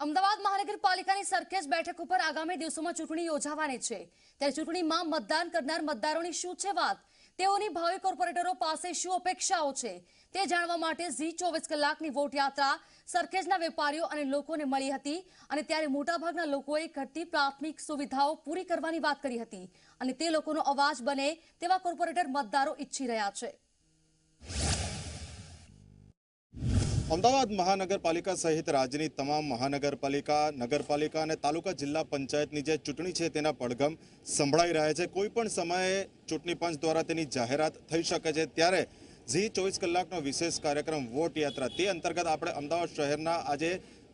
અમદાવાદ મહાનગરપાલિકાની સરખેજ બેઠક ઉપર આગામી દિવસોમાં ચૂંટણી યોજાવાની છે. ત્યારે ચૂંટણીમાં મતદાન કરનાર મતદારોની શું છે વાત? તેઓની ભાવિ કોર્પોરેટરો પાસે શું અપેક્ષાઓ છે? તે જાણવા માટે ઝી ચોવીસ કલાકની વોટ યાત્રા સરખેજના વેપારીઓ અને લોકોને મળી હતી અને ત્યારે મોટાભાગના લોકોએ ઘટતી પ્રાથમિક સુવિધાઓ પૂરી કરવાની વાત કરી હતી અને તે લોકોનો અવાજ બને તેવા કોર્પોરેટર મતદારો ઈચ્છી રહ્યા છે. અમદાવાદ મહાનગરપાલિકા સહિત રાજ્યની તમામ મહાનગરપાલિકા, નગરપાલિકા અને તાલુકા જિલ્લા પંચાયતની જે ચૂંટણી છે તેના પડઘમ સંભળાઈ રહ્યા છે. કોઈ પણ સમયે ચૂંટણી પંચ દ્વારા તેની જાહેરાત થઈ શકે છે. ત્યારે ઝી ચોવીસ કલાકનો વિશેષ કાર્યક્રમ વોટ યાત્રા. તે અંતર્ગત આપણે અમદાવાદ શહેરના આજે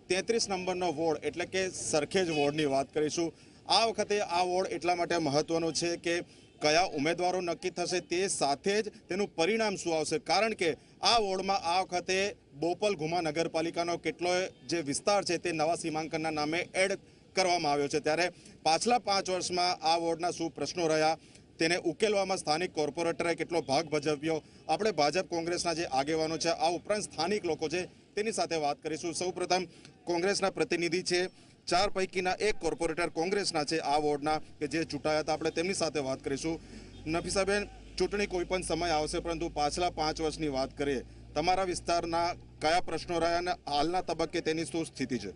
તેત્રીસ નંબરનો વોર્ડ, એટલે કે સરખેજ વોર્ડની વાત કરીશું. આ વખતે આ વોર્ડ એટલા માટે મહત્વનો છે કે કયા ઉમેદવારો નક્કી થશે તે સાથે જ તેનું પરિણામ શું આવશે? કારણ કે આ વોર્ડમાં આ વખતે બોપલ ઘુમા નગરપાલિકાનો કેટલોય જે વિસ્તાર છે તે નવા સીમાંકનના નામે એડ કરવામાં આવ્યો છે. ત્યારે પાછલા પાંચ વર્ષમાં આ વોર્ડના શું પ્રશ્નો રહ્યા? તેને ઉકેલવામાં સ્થાનિક કોર્પોરેટરે કેટલો ભાગ ભજવ્યો? આપણે ભાજપ કોંગ્રેસના જે આગેવાનો છે, આ ઉપરાંત સ્થાનિક લોકો છે, તેની સાથે વાત કરીશું. સૌપ્રથમ કોંગ્રેસના પ્રતિનિધિ છે ચાર પૈકીના એક કોર્પોરેટર કોંગ્રેસના છે આ વોર્ડના કે જે ચૂંટાયા હતા. આપણે તેમની સાથે વાત કરીશું. નફીસાબેન ચૂંટણી કોઈ પણ સમય આવશે, પરંતુ પાછલા પાંચ વર્ષની વાત કરીએ, તમારા વિસ્તારના કયા પ્રશ્નો રહ્યા અને હાલના તબક્કે તેની શું સ્થિતિ છે?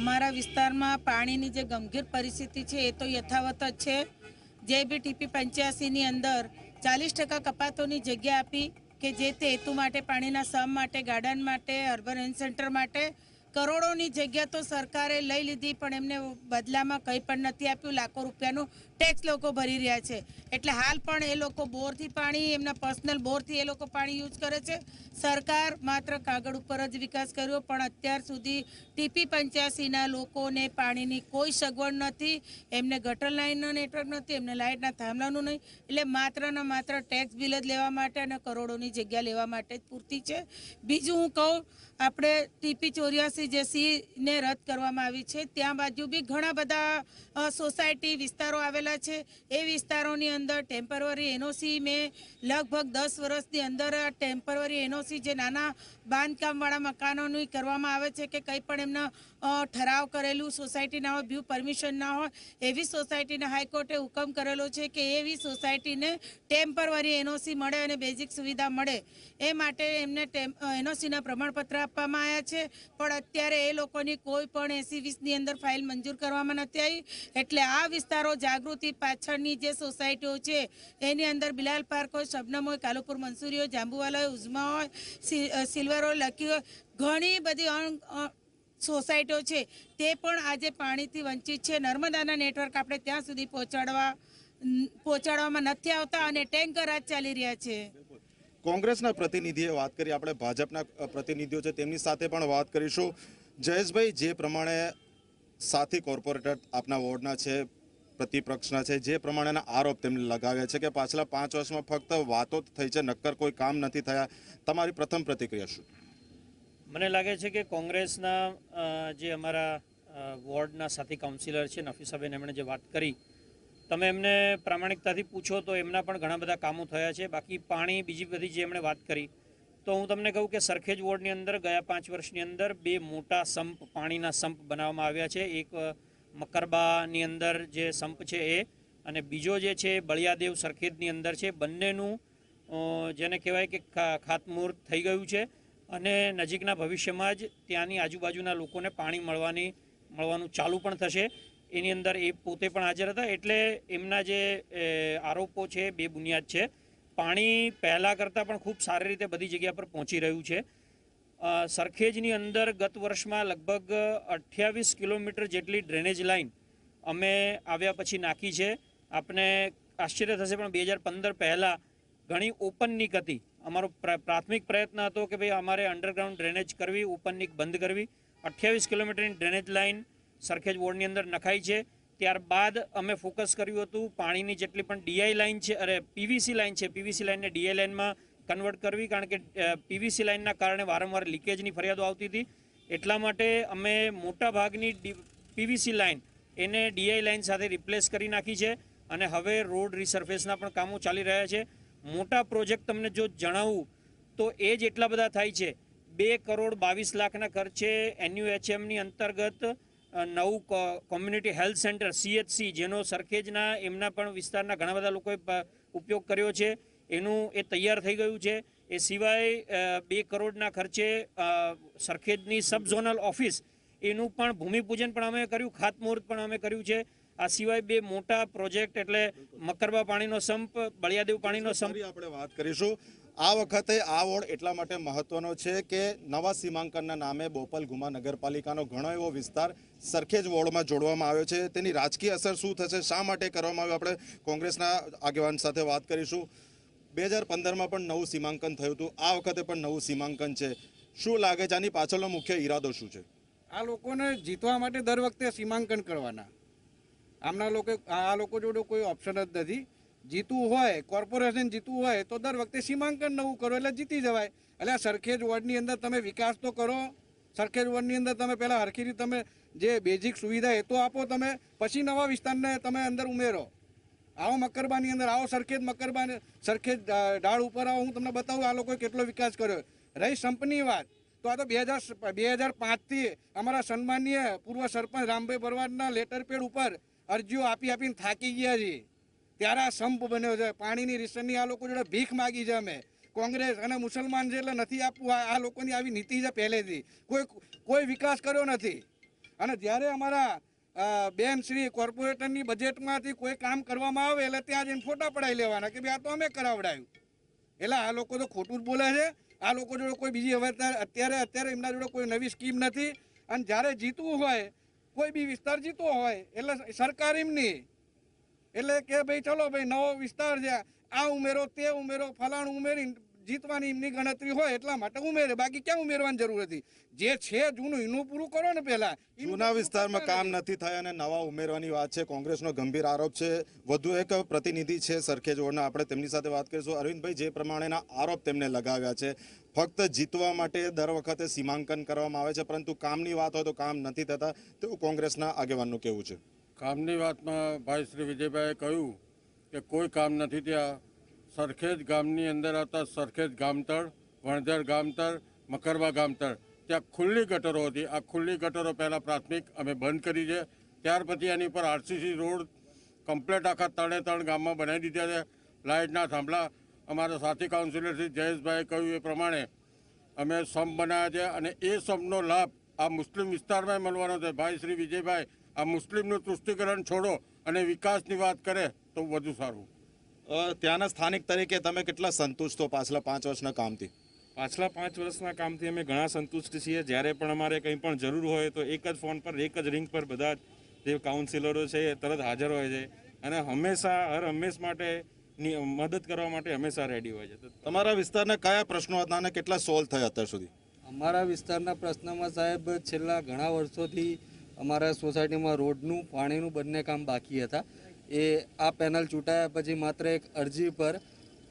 અમારા વિસ્તારમાં પાણીની જે ગંભીર પરિસ્થિતિ છે, એ તો યથાવત જ છે. જે બી ટીપી પંચ્યાસીની અંદર ચાલીસ ટકા કપાતોની જગ્યા આપી કે જે તે હેતુ માટે, પાણીના સમ માટે, ગાર્ડન માટે, અર્બન હેલ્થ સેન્ટર માટે કરોડોની જગ્યા તો સરકારે લઈ લીધી, પણ એમને બદલામાં કંઈ પણ નથી આપ્યું. લાખો રૂપિયાનું ટેક્સ લોકો ભરી રહ્યા છે. એટલે હાલ પણ એ લોકો બોરથી પાણી, એમના પર્સનલ બોરથી એ લોકો પાણી યુઝ કરે છે. સરકાર માત્ર કાગળ ઉપર જ વિકાસ કર્યો, પણ અત્યાર સુધી ટીપી પંચ્યાસીના લોકોને પાણીની કોઈ સગવડ નથી. એમને ગટર લાઇનનો નેટવર્ક નથી, એમને લાઇટના થાંભલાનું નહીં. એટલે માત્ર ને માત્ર ટેક્સ બિલ જ લેવા માટે અને કરોડોની જગ્યા લેવા માટે જ પૂરતી છે. બીજું હું કહું, આપણે ટીપી ચોર્યાસી જે સીને રદ કરવામાં આવી છે, ત્યાં બાજુ બી ઘણા બધા સોસાયટી વિસ્તારો આવેલા છે. એ વિસ્તારોની અંદર ટેમ્પરરી એનઓસી મેં લગભગ દસ વર્ષની અંદર આ ટેમ્પરરી એનઓસી જે નાના બાંધકામવાળા મકાનોની કરવામાં આવે છે કે કંઈ પણ એમના ઠરાવ કરેલું સોસાયટી ના હોય વ્યૂ પરમિશન ના હોય, એવી સોસાયટીને હાઈકોર્ટે હુકમ કરેલો છે કે એવી સોસાયટીને ટેમ્પરરી એનઓસી મળે અને બેઝિક સુવિધા મળે. એ માટે એમને એનઓસીના પ્રમાણપત્ર આપવામાં આવ્યા છે. પણ અત્યારે એ લોકોની કોઈ પણ એસી વીસની અંદર ફાઇલ મંજૂર કરવામાં નથી આવી. એટલે આ વિસ્તારો જાગૃતિ પાછળની જે સોસાયટીઓ છે, એની અંદર બિલાલ પાર્ક હોય શબનમ હોય કાલુપુર મંસૂરી હોય જાંબુવાલા હોય ઉઝમા હોય સિલ્વર હોય લકી હોય ઘણી બધી સોસાયટીઓ છે. તે પણ આજે પાણીથી વંચિત છે. નર્મદાના નેટવર્ક આપણે ત્યાં સુધી પહોંચાડવા પહોંચાડવામાં નથી આવતા અને ટેન્કર આજ ચાલી રહ્યા છે. કોંગ્રેસના પ્રતિનિધિએ વાત કરી, આપણે ભાજપના પ્રતિનિધિઓ છે તેમની સાથે પણ વાત કરીશું. જયેશભાઈ, જે પ્રમાણે સાથી કોર્પોરેટર આપના વોર્ડના છે પ્રતિપક્ષના છે. જે પ્રમાણેના આરોપ તેમને લગાવ્યા છે કે પાછલા પાંચ વર્ષમાં ફક્ત વાતો થઈ છે, નક્કર કોઈ કામ નથી થયા. તમારી પ્રથમ પ્રતિક્રિયા શું? મને લાગે છે કે કોંગ્રેસના જે અમારા વોર્ડના સાથી કાઉન્સિલર છે નફીસાબેન એમણે જે વાત કરી, તમે એમને પ્રામાણિકતાથી પૂછો તો એમના પણ ઘણા બધા કામો થયા છે. બાકી પાણી, બીજી બધી જે એમણે વાત કરી, તો હું તમને કહું કે સરખેજ વોર્ડની અંદર ગયા પાંચ વર્ષની અંદર બે મોટા સંપ, પાણીના સંપ બનાવવામાં આવ્યા છે. એક મકરબાની અંદર જે સંપ છે એ અને બીજો જે છે બળિયાદેવ સરખેજની અંદર છે, બંનેનું જેને કહેવાય કે ખાતમુહૂર્ત થઈ ગયું છે અને નજીકના ભવિષ્યમાં જ ત્યાંની આજુબાજુના લોકોને પાણી મળવાની, મળવાનું ચાલુ પણ થશે. એની અંદર એ પોતે પણ હાજર હતા. એટલે એમના જે આરોપો છે બે બુનિયાદ છે. પાણી પહેલાં કરતાં પણ ખૂબ સારી રીતે બધી જગ્યા પર પહોંચી રહ્યું છે. સરખેજની અંદર ગત વર્ષમાં લગભગ અઠ્યાવીસ કિલોમીટર જેટલી ડ્રેનેજ લાઇન અમે આવ્યા પછી નાખી છે. આપને આશ્ચર્ય થશે, પણ બે હજાર પંદર પહેલાં ઘણી ઓપનનિક હતી. અમારો પ્રા- પ્રાથમિક પ્રયત્ન હતો કે ભાઈ અમારે અંડરગ્રાઉન્ડ ડ્રેનેજ કરવી ઓપનનીક બંધ કરવી. અઠ્યાવીસ કિલોમીટરની ડ્રેનેજ લાઇન સરખેજ વોર્ડની અંદર નખાઈ છે. ત્યારબાદ અમે ફોકસ કર્યું હતું પાણીની જેટલી પણ ડીઆઈ લાઇન છે, અરે પીવીસી લાઇન છે. પીવીસી લાઇનને ડીઆઈ લાઇનમાં કન્વર્ટ કરવી કારણ કે પીવીસી લાઇનના કારણે વારંવાર લીકેજની ફરિયાદો આવતી હતી. એટલા માટે અમે મોટા ભાગની પીવીસી લાઇન એને ડીઆઈ લાઇન સાથે રિપ્લેસ કરી નાખી છે અને હવે રોડ રિસર્ફેસના પણ કામો ચાલી રહ્યા છે. મોટા પ્રોજેક્ટ તમને જો જણાવું, તો એ જ એટલા બધા થાય છે. બે કરોડ બાવીસ લાખના ખર્ચે એનયુએચએમની અંતર્ગત નવું કોમ્યુનિટી હેલ્થ સેન્ટર સીએચસી જેનો સરખેજના એમના પણ વિસ્તારના ઘણા બધા લોકોએ ઉપયોગ કર્યો છે. એનું એ તૈયાર થઈ ગયું છે. એ સિવાય બે કરોડના ખર્ચે સરખેજની સબ ઝોનલ ઓફિસ એનું પણ ભૂમિપૂજન પણ અમે કર્યું, ખાતમુહૂર્ત પણ અમે કર્યું છે. આ સિવાય બે મોટા પ્રોજેક્ટ એટલે મકરબા પાણીનો સંપ, બળિયાદેવ પાણીનો સંપ આપણે વાત કરીશું. આ વખતે આ વોર્ડ એટલા માટે મહત્વનો છે કે નવા સીમાંકનના નામે બોપલ ગુમા નગરપાલિકાનો ઘણો એવો વિસ્તાર સરખેજ વોર્ડમાં જોડવામાં આવ્યો છે. તેની રાજકીય અસર શું થશે, શા માટે કરવામાં આવ્યું? આપણે કોંગ્રેસના આગેવાન સાથે વાત કરીશું. બે હજાર પંદરમાં પણ નવું સીમાંકન થયું હતું. આ વખતે પણ નવું સીમાંકન છે. શું લાગે છે? આની પાછળનો મુખ્ય ઈરાદો શું છે? આ લોકોને જીતવા માટે દર વખતે સીમાંકન કરવાના. આમના લોકો, આ લોકો જોડે કોઈ ઓપ્શન જ નથી. જીતવું હોય કોર્પોરેશન જીતવું હોય, તો દર વખતે સીમાંકન નવું કરો, એટલે જીતી જવાય. એટલે સરખેજ વોર્ડની અંદર તમે વિકાસ તો કરો. સરખેજ વોર્ડની અંદર તમે પહેલાં હરખી રીતે તમે જે બેઝિક સુવિધા, એ તો આપો તમે. પછી નવા વિસ્તારને તમે અંદર ઉમેરો. આવો મકરબાની અંદર, આવો સરખેજ મકરબાની, સરખેજ ઢાળ ઉપર આવો, હું તમને બતાવું આ લોકોએ કેટલો વિકાસ કર્યો. રહી સંપની વાત. તો આ તો બે હજાર બે હજાર પાંચથી અમારા સન્માનીય પૂર્વ સરપંચ રામભાઈ ભરવાડના લેટર પેડ ઉપર અરજીઓ આપી આપીને થાકી ગયા છીએ ત્યારે આ સંપ બન્યો છે. પાણીની રિસનની આ લોકો જોડે ભીખ માગી છે અમે. કોંગ્રેસ અને મુસલમાન છે એટલે નથી આપવું. આ લોકોની આવી નીતિ છે પહેલેથી. કોઈ કોઈ વિકાસ કર્યો નથી. અને જ્યારે અમારા બેન શ્રી કોર્પોરેટરની બજેટમાંથી કોઈ કામ કરવામાં આવે એટલે ત્યાં જઈને ફોટા પડાવી લેવાના કે ભાઈ આ તો અમે કરાવડાયું. એટલે આ લોકો તો ખોટું જ બોલે છે. આ લોકો જોડે કોઈ બીજી હવે અત્યારે અત્યારે એમના જોડે કોઈ નવી સ્કીમ નથી. અને જ્યારે જીતવું હોય, કોઈ બી વિસ્તાર જીતવો હોય, એટલે સરકાર એમની એટલે કે ભાઈ, ચલો ભાઈ, નવો વિસ્તાર છે. આ ઉમેરો, તે ઉમેરો, ફલાણું ઉમેરી જીતવાની એમની ગણતરી હોય એટલા માટે ઉમેરે. બાકી ક્યાં ઉમેરવાની જરૂર હતી? જે છે જૂનું એનું પૂરું કરો ને પહેલા. જૂના વિસ્તારમાં કામ નથી. થાય અને નવા ઉમેરવાની વાત છે. કોંગ્રેસનો ગંભીર આરોપ છે. વધુ એક પ્રતિનિધિ છે સરખેજ વોર્ડના આપણે તેમની સાથે વાત કરીશું. અરવિંદભાઈ જે પ્રમાણેના આરોપ તેમને લગાવ્યા છે ફક્ત જીતવા માટે દર વખતે સીમાંકન કરવામાં આવે છે પરંતુ કામની વાત હોય તો કામ નથી થતા. તેવું કોંગ્રેસના આગેવાનનું કહેવું છે? કામની વાતમાં ભાઈ શ્રી વિજયભાઈએ કહ્યું કે કોઈ કામ નથી ત્યાં સરખેજ ગામની અંદર આવતા સરખેજ ગામતળ, વણઝર ગામતળ મકરબા ગામતળ, ત્યાં ખુલ્લી ગટરો હતી. આ ખુલ્લી ગટરો પહેલાં પ્રાથમિક અમે બંધ કરી છે. ત્યાર પછી એની પર આરસીસી રોડ કમ્પ્લેટ આખા ત્રણે ત્રણ ગામમાં બનાવી દીધા છે. લાઇટના થાંભલા. અમારા સાથી કાઉન્સિલર શ્રી જયેશભાઈએ કહ્યું એ પ્રમાણે અમે સંપ બનાવ્યા છે અને એ સંપનો લાભ આ મુસ્લિમ વિસ્તારમાં મળવાનો છે. ભાઈ શ્રી વિજયભાઈ, આ મુસ્લિમનું તુષ્ટિકરણ છોડો અને વિકાસની વાત કરે તો વધુ સારું. ત્યાંના સ્થાનિક તરીકે તમે કેટલા સંતુષ્ટ છો પાછલા પાંચ વર્ષના કામથી? પાછલા પાંચ વર્ષના કામથી અમે ઘણા સંતુષ્ટ છીએ. જ્યારે પણ અમારે કંઈ પણ જરૂર હોય તો એક જ ફોન પર એક જ રિંગ પર બધા જ જે કાઉન્સિલરો છે એ તરત હાજર હોય છે. અને હંમેશા હર હંમેશ માટે મદદ કરવા માટે હંમેશા રેડી હોય છે. તમારા વિસ્તારના કયા પ્રશ્નો હતા અને કેટલા સોલ્વ થયા અત્યાર સુધી? અમારા વિસ્તારના પ્રશ્નમાં સાહેબ છેલ્લા ઘણા વર્ષોથી અમારા સોસાયટીમાં રોડનું પાણીનું બંને કામ બાકી હતા. એ આ પેનલ ચૂંટાયા પછી માત્ર એક અરજી પર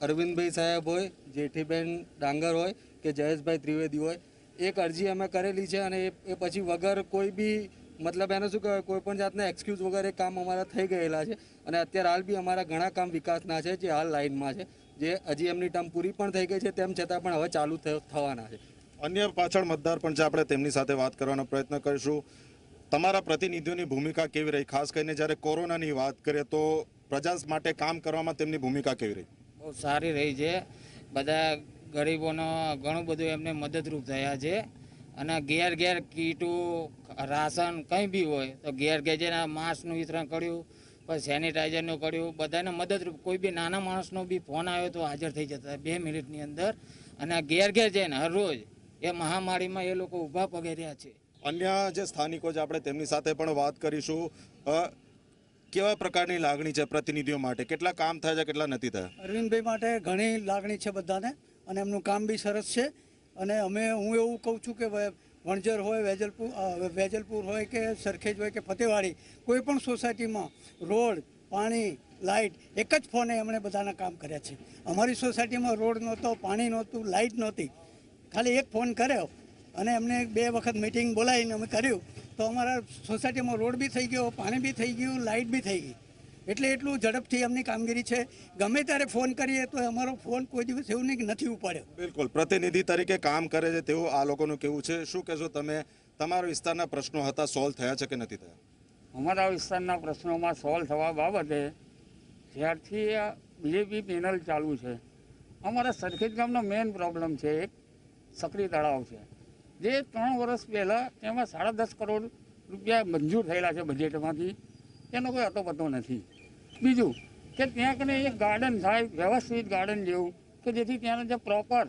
અરવિંદભાઈ સાહેબ હોય, જેઠીબેન ડાંગર હોય કે જયેશભાઈ ત્રિવેદી હોય, એક અરજી અમે કરેલી છે અને એ પછી વગર કોઈ બી મતલબ એને શું કહેવાય, કોઈ પણ જાતના એક્સક્યુઝ વગર એ કામ અમારા થઈ ગયેલા છે અને અત્યારે હાલ બી અમારા ઘણા કામ વિકાસના છે જે હાલ લાઇનમાં છે, જે હજી એમની ટર્મ પૂરી પણ થઈ ગઈ છે, તેમ છતાં પણ હવે ચાલુ થવાના છે. અન્ય પાછળ મતદાર પણ છે, આપણે તેમની સાથે વાત કરવાનો પ્રયત્ન કરીશું. તમારા પ્રતિનિધિઓની ભૂમિકા કેવી રહી? ખાસ કરીને જ્યારે કોરોનાની વાત કરીએ તો પ્રજા માટે કામ કરવામાં તેમની ભૂમિકા કેવી રહી? બહુ સારી રહી છે. બધા ગરીબોનો ઘણું બધું એમને મદદરૂપ થયા છે. અને ઘેર ઘેર કીટું, રાશન કંઈ બી હોય, તો ઘેર ઘેર જઈને માસ્કનું વિતરણ કર્યું, પછી સેનિટાઈઝરનું કર્યું, બધાને મદદરૂપ. કોઈ બી નાના માણસનો બી ફોન આવ્યો તો હાજર થઈ જતા બે મિનિટની અંદર. અને ઘેર ઘેર જઈને હરરોજ એ મહામારીમાં એ લોકો ઊભા પગે રહ્યા છે. અન્ય જે સ્થાનિકો છે, આપણે તેમની સાથે પણ વાત કરીશું. કેવા પ્રકારની લાગણી છે પ્રતિનિધિઓ માટે? કેટલા કામ થયા છે, કેટલા નથી થયા? અરવિંદભાઈ માટે ઘણી લાગણી છે બધાને, અને એમનું કામ બી સરસ છે. અને અમે, હું એવું કહું છું કે વણજર હોય, વેજલપુર વેજલપુર હોય કે સરખેજ હોય કે ફતેવાડી, કોઈ પણ સોસાયટીમાં રોડ, પાણી, લાઇટ, એક જ ફોને એમણે બધાના કામ કર્યા છે. અમારી સોસાયટીમાં રોડ નહોતો, પાણી નહોતું, લાઇટ નહોતી. ખાલી એક ફોન કર્યો. અને એમને બે વખત મિટિંગ બોલાવીને અમે કર્યું. તો અમારા સોસાયટીમાં રોડ બી થઈ ગયો પાણી બી થઈ ગયું લાઇટ બી થઈ ગઈ. એટલે એટલું ઝડપથી એમની કામગીરી છે. ગમે ત્યારે ફોન કરીએ તો અમારો ફોન કોઈ દિવસ એવું નહીં નથી ઉપાડ્યો. બિલકુલ. પ્રતિનિધિ તરીકે કામ કરે છે તેવું આ લોકોનું કેવું છે. શું કહેશો તમે? તમારા વિસ્તારના પ્રશ્નો હતા સોલ્વ થયા છે કે નથી થયા? અમારા વિસ્તારના પ્રશ્નોમાં સોલ્વ થવા બાબતે જ્યારથી આ બીજેપી પેનલ ચાલુ છે અમારા સરખેજ ગામનો મેઇન પ્રોબ્લેમ છે એક સક્રિય તળાવ છે. જે ત્રણ વર્ષ પહેલાં તેમાં સાડા દસ કરોડ રૂપિયા મંજૂર થયેલા છે બજેટમાંથી. તેનો કોઈ અટોપટો નથી. બીજું કે ત્યાં કને એક ગાર્ડન થાય, વ્યવસ્થિત ગાર્ડન જેવું, કે જેથી ત્યાંના જે પ્રોપર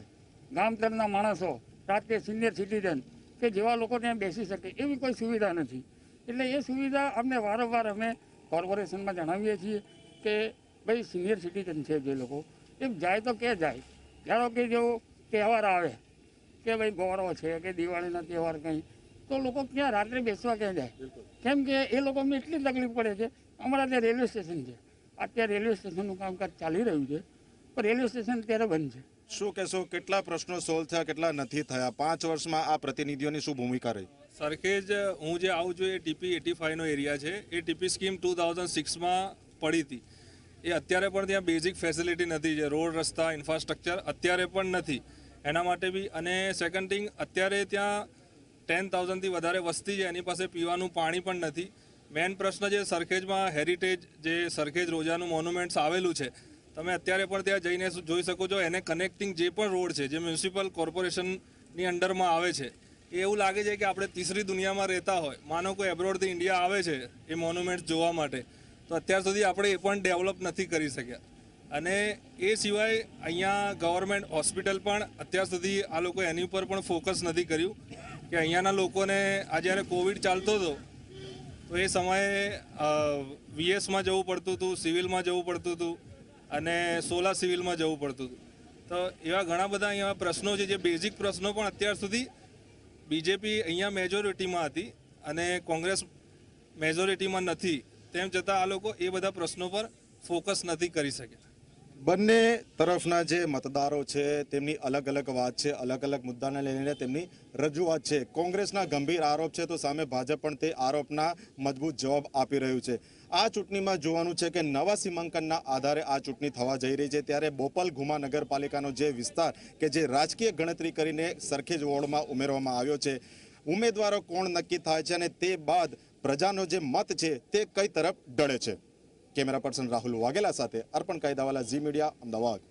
ગામતરના માણસો, રાત્રે સિનિયર સિટીઝન કે જેવા લોકો ત્યાં બેસી શકે, એવી કોઈ સુવિધા નથી. એટલે એ સુવિધા અમને વારંવાર અમે કોર્પોરેશનમાં જણાવીએ છીએ કે ભાઈ સિનિયર સિટીઝન છે જે લોકો. એ જાય તો કે જાય. ધારો કે જો તહેવાર આવે કે ભાઈ ગોરો છે કે દિવાળીના તહેવાર કંઈ તો લોકો ક્યાં રાત્રે બેસવા ક્યાં જાય? કેમ કે એ લોકોને એટલી તકલીફ પડે છે. અમારા ત્યાં રેલવે સ્ટેશન છે. અત્યારે રેલવે સ્ટેશનનું કામકાજ ચાલી રહ્યું છે પણ રેલવે સ્ટેશન અત્યારે બંધ છે. શું કહેશો કેટલા પ્રશ્નો સોલ્વ થયા કેટલા નથી થયા? પાંચ વર્ષમાં આ પ્રતિનિધિઓની શું ભૂમિકા રહી? સરખેજ હું જે આવું છું એ ટીપી એટી ફાઈવનો એરિયા છે. એ ટીપી સ્કીમ ટુ થાઉઝન્ડ સિક્સમાં પડી હતી. એ અત્યારે પણ ત્યાં બેઝિક ફેસિલિટી નથી જે રોડ રસ્તા ઇન્ફ્રાસ્ટ્રક્ચર અત્યારે પણ નથી. એના માટે બી અને સેકન્ડ થિંગ અત્યારે ત્યાં ટેન થાઉઝન્ડથી વધારે વસ્તી છે, એની પાસે પીવાનું પાણી પણ નથી. મેઇન પ્રશ્ન જે સરખેજમાં હેરિટેજ જે સરખેજ રોજાનું મોન્યુમેન્ટ્સ આવેલું છે, તમે અત્યારે પણ ત્યાં જઈને જોઈ શકો છો, એને કનેક્ટિંગ જે પણ રોડ છે, જે મ્યુનિસિપલ કોર્પોરેશનની અંડરમાં આવે છે એવું લાગે છે કે આપણે તીસરી દુનિયામાં રહેતા હોય. માનો કોઈ એબ્રોડથી ઇન્ડિયા આવે છે, એ મોન્યુમેન્ટ જોવા માટે, તો અત્યાર સુધી આપણે એ પણ ડેવલપ નથી કરી શક્યા. અને એ સિવાય અહીંયા ગવર્મેન્ટ હોસ્પિટલ પણ અત્યાર સુધી આ લોકો એની ઉપર પણ ફોકસ નથી કર્યું. કે અહીંયાના લોકોને આ જ્યારે કોવિડ ચાલતો હતો, તો એ સમયે વીએસમાં જવું પડતું હતું સિવિલમાં જવું પડતું હતું, અને સોલા સિવિલમાં જવું પડતું હતું. તો એવા ઘણા બધા અહીંયા પ્રશ્નો છે જે બેઝિક પ્રશ્નો પણ અત્યાર સુધી બીજેપી અહીંયા મેજોરિટીમાં હતી અને કોંગ્રેસ મેજોરિટીમાં નથી. તેમ છતાં આ લોકો એ બધા પ્રશ્નો પર ફોકસ નથી કરી શક્યા. બંને તરફના જે મતદારો છે, તેમની અલગ અલગ વાત છે, અલગ અલગ મુદ્દાને લઈને તેમની રજૂઆત છે. કોંગ્રેસના ગંભીર આરોપ છે તો સામે ભાજપ પણ તે આરોપના મજબૂત જવાબ આપી રહ્યું છે. આ ચૂંટણીમાં જોવાનું છે કે નવા સીમાંકનના આધારે આ ચૂંટણી થવા જઈ રહી છે, ત્યારે બોપલ ઘુમા નગરપાલિકાનો જે વિસ્તાર કે જે રાજકીય ગણતરી કરીને સરખેજ વોર્ડમાં ઉમેરવામાં આવ્યો છે. ઉમેદવારો કોણ નક્કી થાય છે અને તે બાદ પ્રજાનો જે મત છે તે કઈ તરફ ડળે છે? કેમેરા પર્સન રાહુલ વાઘેલા સાથે અર્પણ કાયદાવાલા ઝી મીડિયા અમદાવાદ.